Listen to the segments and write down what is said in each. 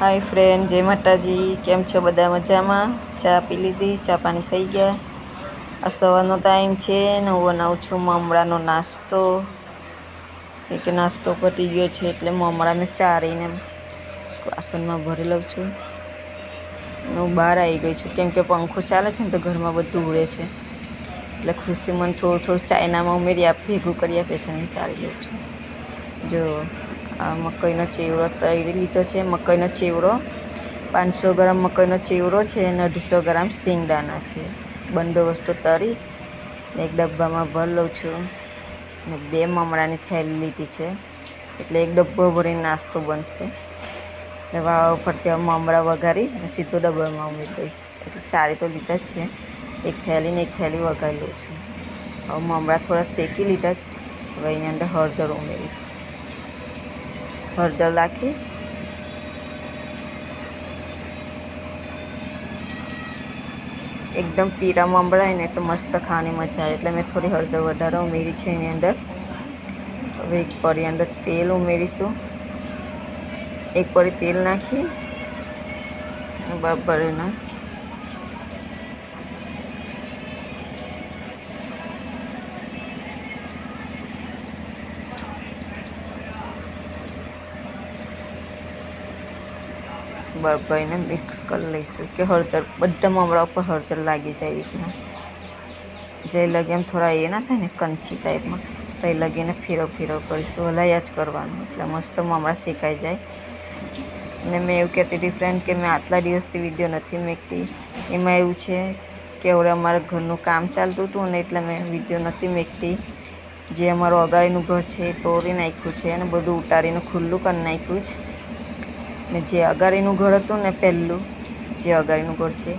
હાય friend જય માતાજી. કેમ છો બધા મજામાં? ચા પી લીધી, ચા પાણી થઈ ગયા. આ સવારનો ટાઈમ છે ને હું બનાવું છું મમરાનો નાસ્તો. કે નાસ્તો પતી ગયો છે, એટલે મમરાને ચારીને વાસણમાં ભરી લઉં છું. હું બહાર આવી ગઈ છું. કેમ કે પંખો ચાલે છે ને, તો ઘરમાં બધું ઉડે છે. એટલે ખુશી મને થોડું થોડું ચાઇનામાં ઉમેરી આપ, ભેગું કરી આપે છે અને ચાલી લઉં છું. જો આ મકાઈનો ચેવડો તળી લીધો છે. મકાઈનો ચેવડો પાંચસો ગ્રામ મકાઈનો ચેવડો છે અને અઢીસો ગ્રામ શિંગડાના છે. બંને વસ્તુ તળી એક ડબ્બામાં ભરી લઉં છું. ને બે મમરાની થેલી લીધી છે. એટલે એક ડબ્બો ભરીને નાસ્તો બનશે. વાવા ત્યાં મમરા વઘારી અને સીધો ડબ્બામાં ઉમેરી દઈશ. એટલે ચારે તો લીધા જ છે. એક થેલી ને એક થેલી વઘારી લઉં છું. હવે મમરા થોડા શેકી લીધા છે હવે એની અંદર હળદર ઉમેરીશ. હળદર નાખી. એકદમ પીરા મમરાય ને તો મસ્ત ખાવાની મજા આવે. એટલે મેં થોડી હળદર વધારે ઉમેરી છે એની અંદર. હવે એક પરી અંદર તેલ ઉમેરીશું. એક પરી તેલ નાખી. બરાબર એના. બરાબર મિક્સ કરી લઈશું કે હળદર બધા મમરા ઉપર હળદર લાગી જાય રીતના જે લગે એમ થોડા એ ના થાય ને કંચી ટાઈપમાં તો એ લગીને ફીરો ફીરો કરીશું. હલાયા જ કરવાનું, એટલે મસ્ત મમરા શેકાઈ જાય. ને મેં એવું કહેતી હતી ફ્રેન્ડ કે મેં આટલા દિવસથી વીડિયો નથી મેકતી. એમાં એવું છે કે હવે અમારા ઘરનું કામ ચાલતું હતું ને એટલે મેં વીડિયો નથી મેકતી. જે અમારું અગાડીનું ઘર છે એ તોડી નાખ્યું છે અને બધું ઉતારીને ખુલ્લું કરી નાખ્યું છે. ને જે અગાડીનું ઘર હતું ને પહેલું, જે અગાડીનું ઘર છે,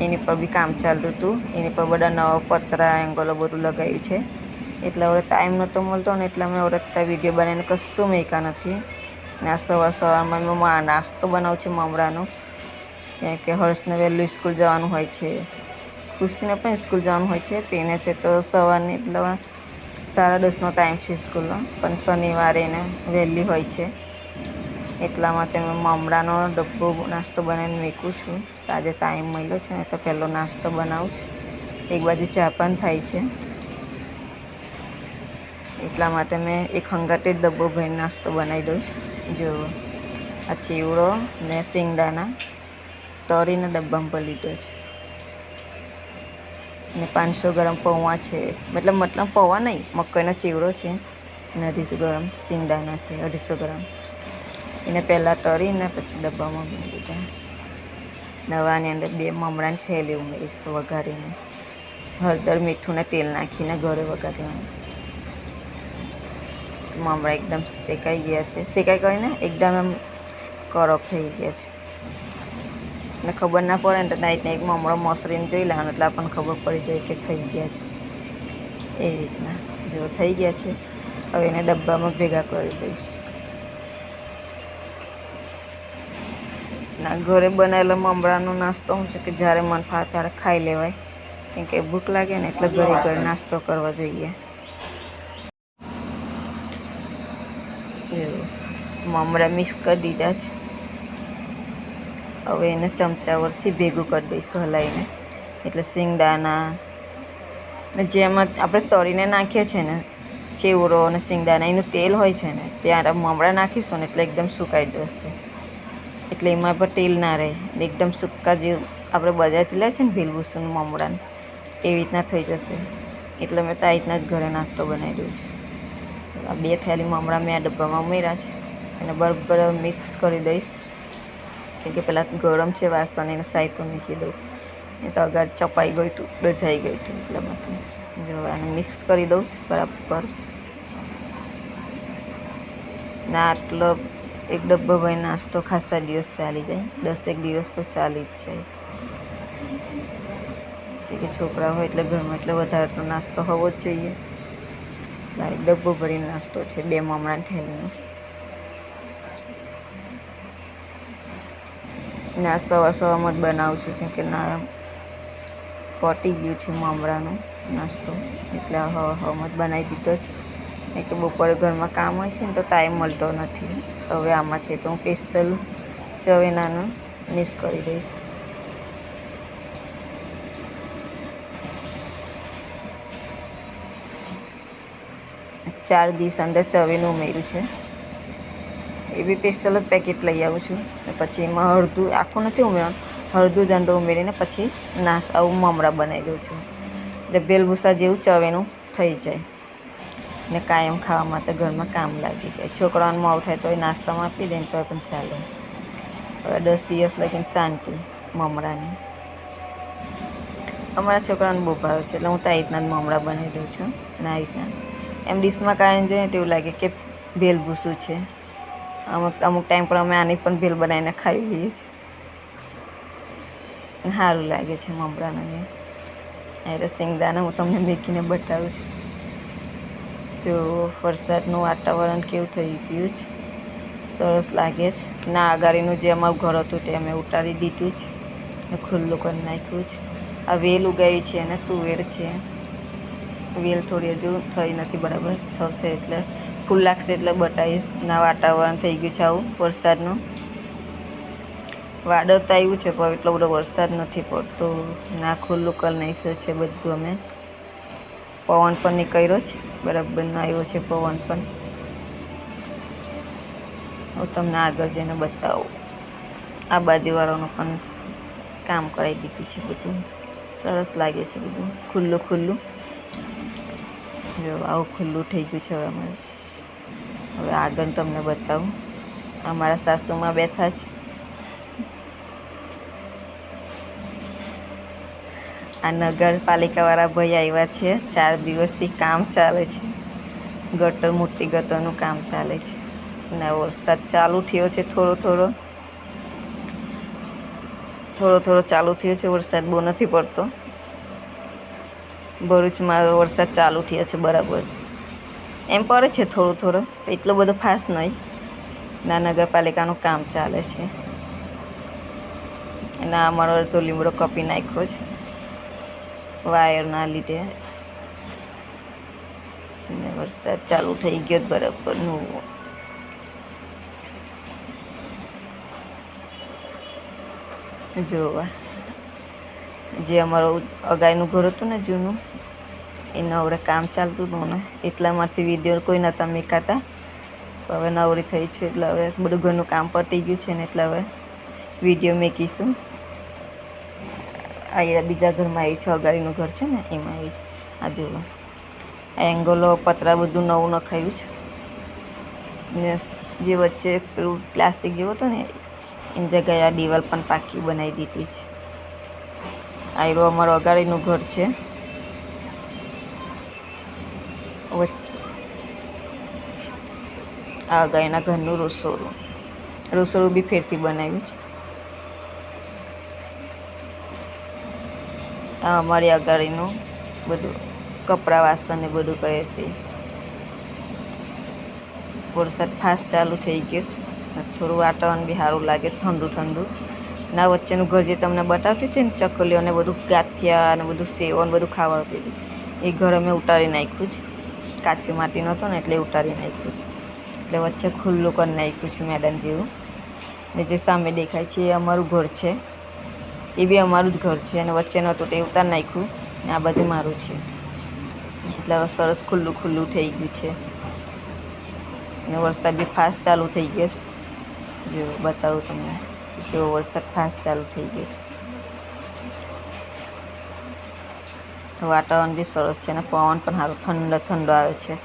એની પર બી કામ ચાલતું હતું. એની પર બધા નવા પતરા, એંગલો બધું લગાવ્યું છે. એટલે હવે ટાઈમ નહોતો મળતો ને એટલે અમે ત્યાં વીડિયો બનાવીને કશું મેકા નથી. ને આ સવાર સવારમાં મેં નાસ્તો બનાવું છું મમરાનો. કેમ કે હર્ષને વહેલું સ્કૂલ જવાનું હોય છે. ખુશીને પણ સ્કૂલ જવાનું હોય છે. પેને છે તો સવારની એટલે સાડા દસનો ટાઈમ છે સ્કૂલનો. પણ શનિવારે એને વહેલી હોય છે. એટલા માટે મેં મમરાનો ડબ્બો નાસ્તો બનાવીને મૂકું છું. તો આજે ટાઈમ મળ્યો છે ને તો પહેલો નાસ્તો બનાવું છું. એક બાજુ ચા પણ થાય છે. એટલા માટે મેં એક હંગાતે જ ડબ્બો ભરીને નાસ્તો બનાવી દઉં છું. જો, આ ચીવડો ને સિંગદાણા તળીને ડબ્બામાં પર લીધો છે. ને પાંચસો ગ્રામ પૌવા છે. મતલબ મતલબ પૌવા નહીં, મકાઈનો ચીવડો છે અને અઢીસો ગ્રામ સિંગદાણા છે, અઢીસો ગ્રામ. એને પહેલાં તળીને પછી ડબ્બામાં મૂકી દીધા. દવાની અંદર બે મમરાની થેલી ઉમેરીશ વઘારીને. હળદર, મીઠું તેલ નાખીને ઘરે વઘારવાનું. મમરા એકદમ શેકાઈ ગયા છે. શેકાઈ કરીને એકદમ એમ કરપ થઈ ગયા છે. ને ખબર ના પડે ને તો નાઈટને એક મમરો મસરીને જોઈ લેવાનું એટલે આપણને ખબર પડી જાય કે થઈ ગયા છે. એ રીતના. જો થઈ ગયા છે, હવે એને ડબ્બામાં ભેગા કરી દઈશ. ના, ઘરે બનાવેલો મમરાનો નાસ્તો શું છે કે જ્યારે મન ફાવે ત્યારે ખાઈ લેવાય. કેમ કે ભૂખ લાગે ને એટલે ઘરે ઘરે નાસ્તો કરવા જોઈએ. મમરા મિક્સ કરી દીધા છે. હવે એને ચમચાવરથી ભેગું કરી દઈશું હલાવીને એટલે સિંગદાણા ને જેમાં આપણે તળીને નાખીએ છીએ ને, ચેવડો અને સિંગદાણા એનું તેલ હોય છે ને, ત્યારે મમરા નાખીશું ને એટલે એકદમ સુકાઈ જશે. એટલે એમાં પણ તેલ ના રહે. એકદમ સૂકા જેવું આપણે બજારથી લે છે ને ભીલભૂસુનું મમરાને, એવી રીતના થઈ જશે. એટલે મેં તો રીતના જ ઘરે નાસ્તો બનાવી દઉં છું. આ બે થેલી મમરા મેં આ ડબ્બામાં ઉમેર્યા છે. અને બરાબર મિક્સ કરી દઈશ. કેમ કે પહેલાં ગરમ છે વાસણ, એને સાઈડ પર મૂકી દઉં. એ તો અગાડ ચપાઈ ગયું હતું ડજાઈ ગયું હતું એટલા માટે જો આને મિક્સ કરી દઉં છું બરાબર. ના આટલો એક ડબ્બો ભાઈ નાસ્તો ખાસા દિવસ ચાલી જાય. દસેક દિવસ તો ચાલી જ જાય. કે છોકરા હોય એટલે ઘરમાં એટલે વધારે તો નાસ્તો હોવો જ જોઈએ. એક ડબ્બો ભરીને નાસ્તો છે બે મમરા ઠેલીનો ને આ સવાર સવારમાં જ બનાવું છું કેમકે ના, પટી ગયું છે મમરાનો નાસ્તો. એટલે હવા હવામાં જ બનાવી દીધો છે. કે બપોરે ઘરમાં કામ હોય છે ને તો ટાઈમ મળતો નથી. હવે આમાં છે તો હું સ્પેશિયલ ચવેનાનું મિસ કરી દઈશ. ચાર દિવસ અંદર ચવેનું ઉમેર્યું છે. એ બી સ્પેશિયલ જ પેકેટ લઈ આવું છું. પછી એમાં હળદું આખું નથી ઉમેરવાનું, હળદું દંડો ઉમેરીને પછી નાસ આવું મમરા બનાવી દઉં છું. એટલે બેલભૂસા જેવું ચવેનું થઈ જાય. ને કાયમ ખાવા માટે ઘરમાં કામ લાગી જાય. છોકરાઓને મોડું થાય તો એ નાસ્તામાં આપી દે ને તો પણ ચાલે. હવે દસ દિવસ લગીને શાંતિ, મમરાની. અમારા છોકરાને બહુ ભાવે છે, એટલે હું તો આ રીતના મમરા બનાવી દઉં છું ને આ રીતના. એમ ડીશમાં કાંઈ જોઈએ તો એવું લાગે કે ભેલ ભૂસું છે. અમુક અમુક ટાઈમ પર અમે આની પણ ભેલ બનાવીને ખાઈ લઈએ છીએ. સારું લાગે છે મમરાનું એ એટલે સિંગદાને હું તમને મેકીને બતાવું છું. જો વરસાદનું વાતાવરણ કેવું થઈ ગયું છે? સરસ લાગે છે. ના આગાડીનું જે અમારું ઘર હતું તે અમે ઉતારી દીધું છે ને ખુલ્લું કરી નાખ્યું છે. આ વેલ ઉગાવી છે અને તુવેર છે. વેલ થોડી હજુ થઈ નથી બરાબર, થશે એટલે ફૂલ લાગશે એટલે બતાવીશ ના વાતાવરણ થઈ ગયું છે આવું વરસાદનું. વાદળ તો આવ્યું છે, પણ એટલો બધો વરસાદ નથી પડતો. ના, ખુલ્લું કરી નાખ્યું છે બધું અમે. પવન પણ નીકળ્યો છે બરાબરનો આવ્યો છે પવન પણ. હું તમને આગળ જઈને બતાવું. આ બાજુવાળાનું પણ કામ કરાવી દીધું છે બધું. સરસ લાગે છે બધું. ખુલ્લું ખુલ્લું. જો આવું ખુલ્લું થઈ ગયું છે હવે અમારે. હવે આગળ તમને બતાવું. અમારા સાસુમાં બેઠા છે. આ નગરપાલિકાવાળા ભાઈ આવ્યા છે. ચાર દિવસથી કામ ચાલે છે. ગટર મોટી ગટરનું કામ ચાલે છે. ને વરસાદ ચાલુ થયો છે થોડો થોડો. થોડો થોડો ચાલુ થયો છે. વરસાદ બહુ નથી પડતો. ભરૂચમાં વરસાદ ચાલુ થયો છે બરાબર. એમ પડે છે થોડો થોડો. એટલો બધો ફાસ્ટ નહીં. ના નગરપાલિકાનું કામ ચાલે છે. અને અમારો તો લીમડો કપી નાખ્યો છે. વાયરના લીધે. ને વરસાદ ચાલુ થઈ ગયો બરાબરનું. જોવા. જે અમારું અગાઈનું ઘર હતું ને જૂનું, એના હવે કામ ચાલતું હતું ને, એટલામાંથી વીડિયો કોઈ નહોતા મેકાતા હવે નવરી થઈ છે, એટલે હવે બધું ઘરનું કામ પતી ગયું છે ને, એટલે હવે વીડિયો મેકીશું. આ બીજા ઘરમાં આવી છે, અગાડીનું ઘર છે ને, એમાં આવી છે. આ જુઓ. આ એંગલો, પતરા બધું નવું નખાયું છે. ને જે વચ્ચે પેલું પ્લાસ્ટિક જેવો હતો ને, એની જગ્યાએ આ દિવાલ પણ પાકી બનાવી દીધી છે. આયરો અમારું અગાડીનું ઘર છે. વચ્ચે. આ અગાડીના ઘરનું રસોડું. રસોડું બી ફેરથી બનાવ્યું છે. અમારી અગાડીનું બધું કપડાં વાસણ ને બધું કરે છે વરસાદ ફાસ્ટ ચાલુ થઈ ગયો છે. થોડું વાતાવરણ બી સારું લાગે, ઠંડુ ઠંડુ. ના વચ્ચેનું ઘર જે તમને બતાવતી હતી ને, ચકલીઓ ને બધું ગાંઠિયા અને બધું સેવો ને બધું ખાવા આવતી હતી. એ ઘર અમે ઉતારી નાખ્યું છે. કાચી માટીનો હતો ને એટલે ઉતારી નાખ્યું છે. એટલે વચ્ચે ખુલ્લું કરી નાખ્યું છે મેદાન જેવું. ને જે સામે દેખાય છે એ અમારું ઘર છે. એ બી અમારું જ ઘર છે અને વચ્ચેનું હતું તે ઉતાર નાખ્યું ને આ બાજુ મારું છે. એટલે હવે સરસ ખુલ્લું ખુલ્લું થઈ ગયું છે. અને વરસાદ બી ફાસ્ટ ચાલુ થઈ ગયો છે. જો બતાવું તમને કેવો વરસાદ ફાસ્ટ ચાલુ થઈ ગયો છે. વાતાવરણ બી સરસ છે અને પવન પણ સારો ઠંડો ઠંડો આવે છે.